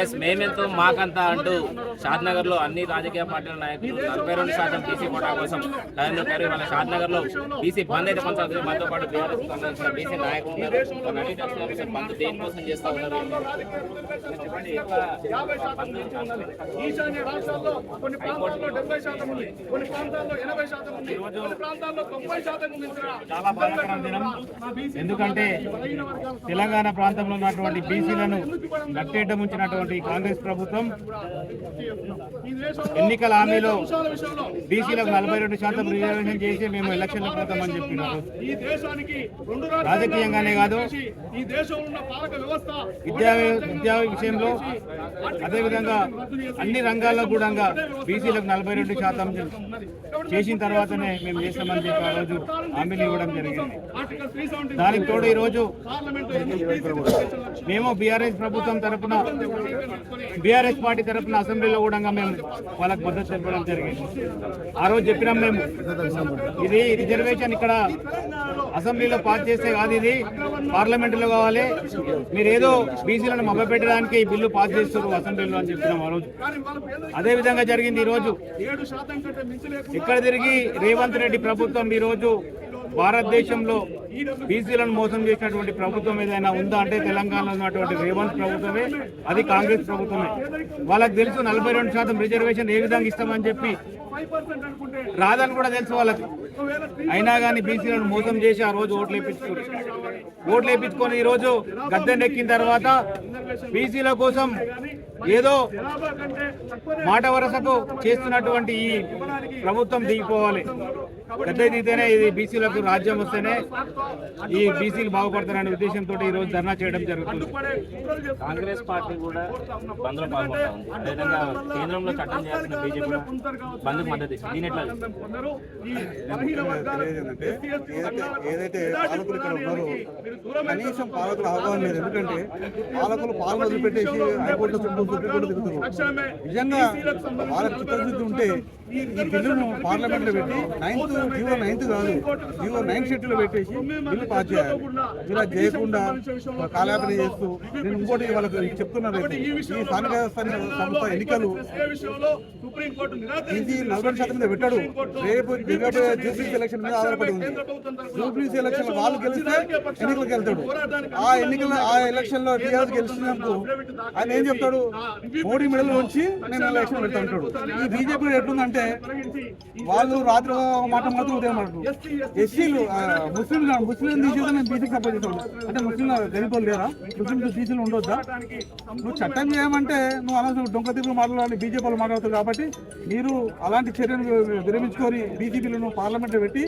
Yes మేమెంతో మాకంతా అంటూ షాద్నగర్లో అన్ని రాజకీయ పార్టీల నాయకులు నలభై రెండు శాతం బీసీ కోటా కోసం నరేంద్ర పేరు వాళ్ళ షాద్నగర్లో బీసీ బంద్ అయితే కొనసాగుతుంది. మనతో పాటు బీఆర్ఎస్ సంబంధించిన బీసీ నాయకులు ఉన్నారు. బంద్ దేనికోసం ఉన్నారు? చాలా బాధాకరం దినం. ఎందుకంటే తెలంగాణ ప్రాంతంలో ఉన్నటువంటి బీసీలను గట్టేట ఉన్నటువంటి కాంగ్రెస్ ప్రభుత్వం ఎన్నికల హామీలో బీసీలకు నలభై రెండు శాతం రిజర్వేషన్ చేసి మేము ఎలక్షన్లకు పోతామని చెప్పినారు. రాజకీయంగానే కాదు విద్యా విద్యా విషయంలో అదేవిధంగా అన్ని రంగాల్లో కూడా బీసీలకు నలభై రెండు శాతం చేసిన తర్వాతనే మేము చేస్తామని చెప్పి ఆ రోజు హామీలు ఇవ్వడం జరిగింది. దానికి తోడు ఈరోజు మేము బీఆర్ఎస్ ప్రభుత్వం తరపున బీఆర్ఎస్ పార్టీ తరపున అసెంబ్లీలో కూడా మేము వాళ్ళకి మద్దతు తెలపడం జరిగింది. ఆ రోజు చెప్పినాం మేము. ఇది రిజర్వేషన్ ఇక్కడ అసెంబ్లీలో పాస్ చేస్తే కాదు ఇది. పార్లమెంటులో కావాలి. మీరు ఏదో బీసీలను మభ్యపెట్టడానికి ఈ బిల్లు పాస్ చేస్తారు అసెంబ్లీలో అని చెప్పినాం ఆ రోజు. అదేవిధంగా అదే విధంగా జరిగింది ఈరోజు. ఇక్కడ తిరిగి రేవంత్ రెడ్డి ప్రభుత్వం ఈ రోజు భారతదేశంలో బీసీలను మోసం చేసినటువంటి ప్రభుత్వం ఏదైనా ఉందా అంటే తెలంగాణలో ఉన్నటువంటి రేవంత్ ప్రభుత్వమే అది కాంగ్రెస్ ప్రభుత్వమే. వాళ్ళకి తెలుసు నలభై రెండు శాతం రిజర్వేషన్ ఏ విధంగా ఇస్తామని చెప్పి. రాదని కూడా తెలుసు వాళ్ళకి. అయినా కానీ బీసీలను మోసం చేసి ఆ రోజు ఓట్లు వేయించుకోరు ఓట్లు వేయించుకొని ఈరోజు గద్దెనెక్కిన తర్వాత బీసీల కోసం ఏదో మాట వరసకు చేస్తున్నటువంటి ఈ ప్రభుత్వం దిగిపోవాలి. గద్దె దిగితేనే ఇది బీసీలకు రాజ్యం వస్తేనే ఈ బీసీలు బాగుపడతారనే ఉద్దేశంతో ఈ రోజు ధర్నా చేయడం జరుగుతుంది. కాంగ్రెస్ పార్టీ కూడా బంద్లో పాల్గొంటా ఉంది. అదేవిధంగా కేంద్రంలో చట్టం చేయాల్సిన బీజేపీ బంద్ మద్దతు ఇస్తుంది దీని ఎట్లా ఏదైతే పాలకులు ఇక్కడ ఉన్నారో మీరు దూరమే కనీసం పాలకులు అవగాహన లేదు ఎందుకంటే పాలకులు పాలన వదిలిపెట్టేసి హైకోర్టు తక్షణమే నిజంగా వాళ్ళకి చిత్తశుద్ధి ఉంటే ఈ బిల్లును పార్లమెంట్లో పెట్టి నైన్త్ జీవో నైన్త్ కాదు జీవో నైన్త్ షెడ్యూల్ పెట్టేసి బిల్లు పాస్ చేయాలి. ఇలా చేయకుండా కాలాపన చేస్తూ నేను ఇంకోటి వాళ్ళకి చెప్తున్నాను ఈ స్థానిక సంస్థ ఎన్నికలు ఇది నలభై శాతం మీద పెట్టాడు. రేపు దిగబోయే జూబ్లీస్ ఎలక్షన్ మీద ఆధారపడి ఉంది. కేంద్ర జూబ్లీస్ ఎలక్షన్ వాళ్ళు గెలిస్తే ఎన్నికలకు వెళ్తాడు. ఆ ఎన్నికల ఆ ఎలక్షన్లో టీఆర్ గెలిచినందుకు ఆయన ఏం చెప్తాడు? మోడీ మెడల్ ఉంచి నేను ఎలక్షన్ పెడతా ఉంటాడు ఈ బీజేపీ ఎట్లుందంటే వాళ్ళు రాత్రి ఒక మాట మాత్రం ఉదయం మాట్లాడు ఎస్సీలు ముస్లిం ముస్లిం తీసేది మేము బీసీకి సపోర్ట్ చేస్తాను అంటే ముస్లిం గరీబులు లేరా? ముస్లిం బీసీలు ఉండొద్దా? నువ్వు చట్టం చేయమంటే నువ్వు అలా డొంక తిరుగులు మాట్లాడాలి బీజేపీ వాళ్ళు మాట్లాడుతారు కాబట్టి మీరు అలాంటి చర్యను విరమించుకొని బీజేపీలను పార్లమెంట్లో పెట్టి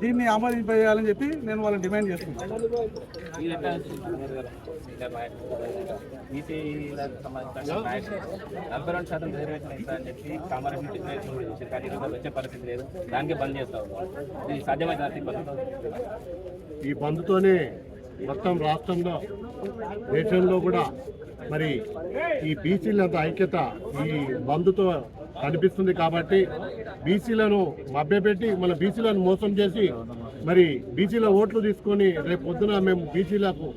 దీన్ని ఆమోదింపజేయాలని చెప్పి నేను వాళ్ళని డిమాండ్ చేస్తున్నాను. ఈ బంద్తోనే మొత్తం రాష్ట్రంలో దేశంలో కూడా మరి ఈ బీసీలంత ఐక్యత ఈ బంద్తో కనిపిస్తుంది కాబట్టి బీసీలను మభ్యపెట్టి మన బీసీలను మోసం చేసి మరి బీసీల ఓట్లు తీసుకొని రేపు పొద్దున మేము బీసీలకు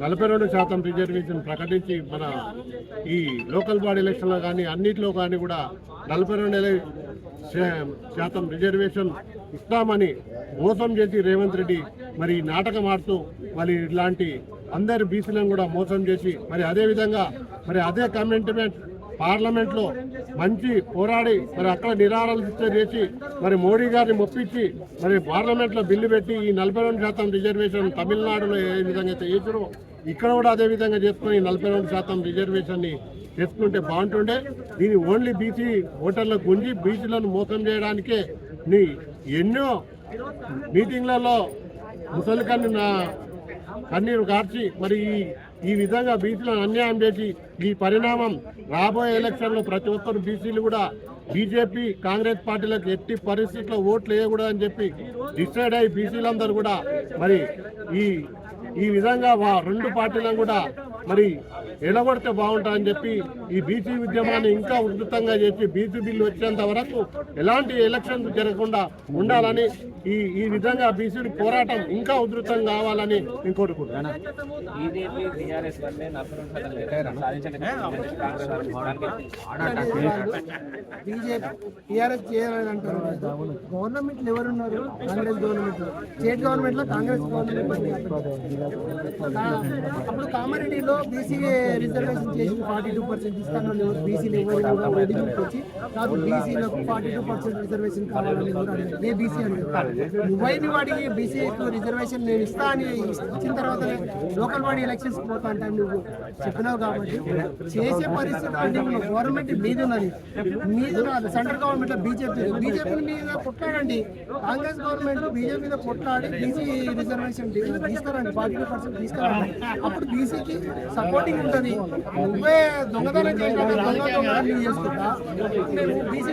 నలభై రెండు శాతం రిజర్వేషన్ ప్రకటించి మన ఈ లోకల్ బాడీ ఎలక్షన్లో కానీ అన్నిట్లో కానీ కూడా నలభై రెండు శాతం రిజర్వేషన్ ఇస్తామని మోసం చేసి రేవంత్ రెడ్డి మరి నాటకం ఆడుతూ మరి ఇలాంటి అందరి బీసీలను కూడా మోసం చేసి మరి అదే విధంగా మరి అదే కమిట్మెంట్ పార్లమెంట్లో మంచి పోరాడి మరి అక్కడ నిరాహారాలు చేసి మరి మోడీ గారిని మొప్పించి మరి పార్లమెంట్లో బిల్లు పెట్టి ఈ నలభై రెండు శాతం రిజర్వేషన్ తమిళనాడులో ఏ విధంగా అయితే ఇక్కడ కూడా అదే విధంగా చేసుకుని నలభై రెండు శాతం రిజర్వేషన్ని చేసుకుంటే బాగుంటుండే. దీని ఓన్లీ బీసీ ఓటర్లకు గుంజి బీసీలను మోసం చేయడానికే నీ ఎన్నో మీటింగ్లలో ముసలికన్ను నా కన్నీరు కార్చి మరి ఈ ఈ విధంగా బీసీలను అన్యాయం చేసి ఈ పరిణామం రాబోయే ఎలక్షన్లో ప్రతి ఒక్కరు బీసీలు కూడా బీజేపీ కాంగ్రెస్ పార్టీలకు ఎట్టి పరిస్థితుల్లో ఓట్లు వేయకూడదని చెప్పి డిసైడ్ అయ్యి బీసీలందరూ కూడా మరి ఈ ఈ విధంగా వా- రెండు పార్టీలను కూడా మరి ఎడగొడితే బాగుంటుందని చెప్పి ఈ బీసీ ఉద్యమాన్ని ఇంకా ఉధృతంగా చేసి బీసీ బిల్లు వచ్చేంత వరకు ఎలాంటి ఎలక్షన్స్ జరగకుండా ఉండాలని ఈ ఈ విధంగా బీసీ పోరాటం ఇంకా ఉధృతం కావాలని నేను కోరుకుంటున్నాను. టీఆర్ఎస్ గవర్నమెంట్ ఎవరున్నారు? కాంగ్రెస్ గవర్నమెంట్. స్టేట్ గవర్నమెంట్లో కాంగ్రెస్ గవర్నమెంట్ అప్పుడు కామారెడ్డిలో బీసీ రిజర్వేషన్ చేసి ఫార్టీ టూ పర్సెంట్ ఇస్తాను బీసీలు ఎవరు కూడా వచ్చి నాకు బీసీలకు ఫార్టీ టూ పర్సెంట్ రిజర్వేషన్ కావాలని ఏ బీసీ అడిగారు నువ్వైన వాడికి బీసీకు రిజర్వేషన్ నేను ఇస్తా అని ఇచ్చిన తర్వాత లోకల్ బాడీ ఎలక్షన్స్ పోతా అంటే నువ్వు. చెప్పినావు కాబట్టి చేసే పరిస్థితి అంటే గవర్నమెంట్ మీద ఉన్నది. మీద సెంట్రల్ గవర్నమెంట్లో బీజేపీ బీజేపీ మీద కొట్లాడండి. కాంగ్రెస్ గవర్నమెంట్ బీజేపీ మీద కొట్లాడి బీసీ రిజర్వేషన్ తీసుకురండి ఫార్టీ టూ పర్సెంట్ తీసుకురండి అప్పుడు బీసీకి సపోర్టింగ్ ఉంటుంది నువ్వే దొంగతనం చేసినా దొంగ చేసుకుంటా. బీసీ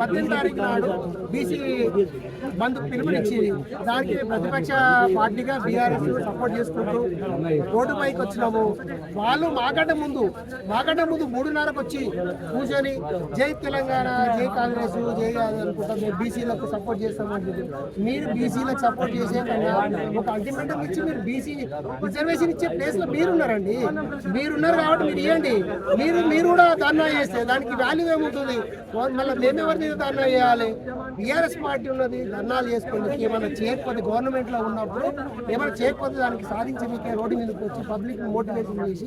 పద్దెనిమిది తారీఖు నాడు బీసీ బంద్ పిలుపునిచ్చి దానికి ప్రతిపక్ష పార్టీగా బీఆర్ఎస్ సపోర్ట్ చేసుకుంటూ రోడ్డు పైకి వచ్చినాము వాళ్ళు మాకంటే ముందు మాకంటే ముందు మూడున్నరకు వచ్చి కూర్చొని జై తెలంగాణ జై కాంగ్రెస్ జై అనుకుంటా మేము బీసీలకు సపోర్ట్ చేస్తామని చెప్పి మీరు బీసీలకు సపోర్ట్ చేసే ఒక అల్టిమేటం ఇచ్చి మీరు బీసీ రిజర్వేషన్ ఇచ్చే ప్లేస్లో మీరున్నారండి. మీరున్నారు కాబట్టి మీరు ఇవ్వండి. మీరు మీరు కూడా ధర్నా చేస్తే దానికి వాల్యూ ఏముంటుంది? మళ్ళీ మేమెవరి మీద ధర్నా చేయాలి? బీఆర్ఎస్ పార్టీ ఉన్నది ధర్నాలు చేసుకోండి. ఏమైనా చేయకపోతే గవర్నమెంట్లో ఉన్నప్పుడు ఏమైనా చేయకపోతే దానికి సాధించడానికి రోడ్డు మీదకి వచ్చి పబ్లిక్ మోటివేషన్ చేసి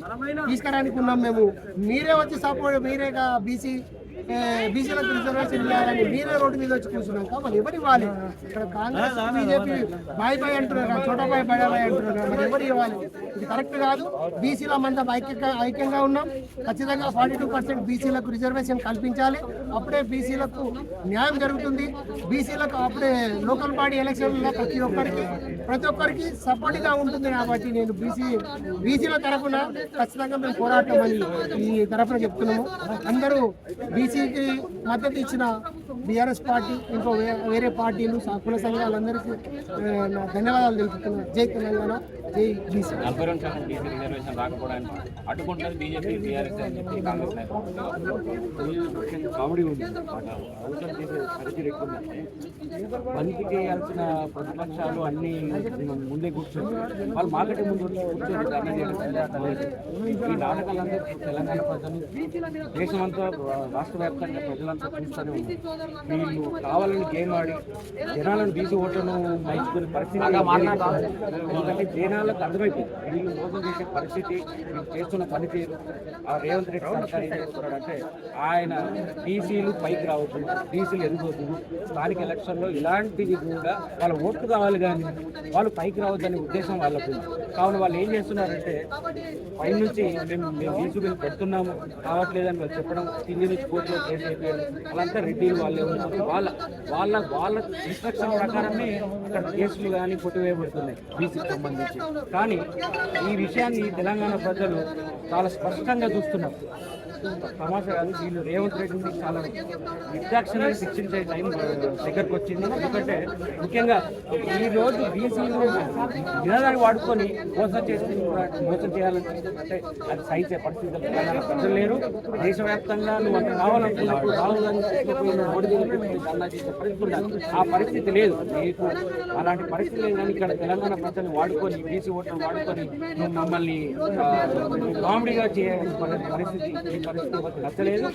తీసుకురానికి ఉన్నాం మేము. మీరే వచ్చి సపోర్ట్ మీరే బీసీ బీసీలకు రిజర్వేషన్ ఇవ్వాలని మీరే రోడ్డు మీద వచ్చి కూర్చున్నాక మరి ఎవరు ఇవ్వాలి? ఇక్కడ కాంగ్రెస్ బీజేపీ బాయ్ బాయ్ అంటున్నారు చోట చోటా బాయ్ బాయ్ అంటున్నారు మరి ఎవరు ఇవ్వాలి? ఇది కరెక్ట్ కాదు. బీసీలో మనం ఐక్యంగా ఐక్యంగా ఉన్నాం. ఖచ్చితంగా ఫార్టీ టూ పర్సెంట్ బీసీలకు రిజర్వేషన్ కల్పించాలి. అప్పుడే బీసీలకు న్యాయం జరుగుతుంది. బీసీలకు అప్పుడే లోకల్ బాడీ ఎలక్షన్లో ప్రతి ఒక్కరికి ప్రతి ఒక్కరికి సపోర్ట్గా ఉంటుంది కాబట్టి నేను బీసీ బీసీల తరఫున ఖచ్చితంగా మేము పోరాటం అని ఈ తరఫున చెప్తున్నాము. అందరూ బీసీకి మద్దతు ఇచ్చిన బీఆర్ఎస్ పార్టీ ఇంకో వేరే పార్టీలు కుల సంఘాలందరికీ ధన్యవాదాలు తెలుపుతున్నాను జై తెలంగాణ జై బీసీ. రెండు శాతం బీసీ రిజర్వేషన్ రాకపోవడానికి అడ్డుకుంటుంది బీజేపీ టీఆర్ఎస్ అని చెప్పి కాంగ్రెస్ నాయకులు. కామెడీ ఉంది. అవసరం చేసే పరిస్థితి ఎక్కువ ఉంది. పనికి చేయాల్సిన ప్రతిపక్షాలు అన్ని ముందే కూర్చొని వాళ్ళు మాకంటే ముందు కూర్చొని ధర్నా. ఈ నాటకాలందరూ తెలంగాణ ప్రజలు దేశమంతా రాష్ట్ర వ్యాప్తంగా ప్రజలంతా చూస్తూనే ఉన్నారు. వీళ్ళు కావాలని గేమ్ ఆడి జనాలను బీసీ ఓట్లను మైచుకునే పరిస్థితి ఎందుకంటే జనాలకు అర్థమైపోయింది. వీళ్ళు మోసం చేసే పరిస్థితి వీళ్ళు చేస్తున్న పనితీరు ఆ రేవంత్ రెడ్డి సర్కార్ ఏం చేస్తున్నాడంటే ఆయన డీసీలు పైకి రావద్దు డీసీలు ఎదుగుతుంది స్థానిక ఎలక్షన్లో ఇలాంటివి కూడా వాళ్ళ ఓట్లు కావాలి కానీ వాళ్ళు పైకి రావద్దనే ఉద్దేశం వాళ్ళకు కావున వాళ్ళు ఏం చేస్తున్నారంటే పైనుంచి మేము మేము బీసీ బిల్లు పెడుతున్నాము కావట్లేదని వాళ్ళు చెప్పడం కింది నుంచి కోర్టులో కేసు అయిపోయారు వాళ్ళంతా రెడ్డి వాళ్ళే ఉన్నారు. వాళ్ళ వాళ్ళ వాళ్ళ ఇన్స్ట్రక్షన్ ప్రకారమే ఇక్కడ కేసులు కానీ కొట్టివేయబడుతున్నాయి బీసీకి సంబంధించి. కానీ ఈ విషయాన్ని తెలంగాణ ప్రజలు చాలా స్పష్టంగా చూస్తున్నారు. తమాషా కాదు వీళ్ళు రేవంత్ రెడ్డిని చాలా నిర్దాక్షిణ్యంగా శిక్షించే టైం దగ్గరకు వచ్చింది. ఎందుకంటే ముఖ్యంగా ఈ రోజు బీసీలు విధానాన్ని వాడుకొని మోసం చేసి మోసం చేయాలని అంటే అది సహించే పరిస్థితులు తెలంగాణ ప్రజలు లేరు. దేశవ్యాప్తంగా నువ్వు అంత కావాలనుకున్నప్పుడు రాహుల్ గాంధీ మోడీ ధర్నా చేసే పరిస్థితి ఉండాలి. ఆ పరిస్థితి లేదు. మీకు అలాంటి పరిస్థితి లేదు. కానీ ఇక్కడ తెలంగాణ ప్రజలు వాడుకొని బీసీ ఓట్లను వాడుకొని మమ్మల్ని కామెడీగా చేయాల్సిన పరిస్థితి పరిస్థితి నచ్చలేదు.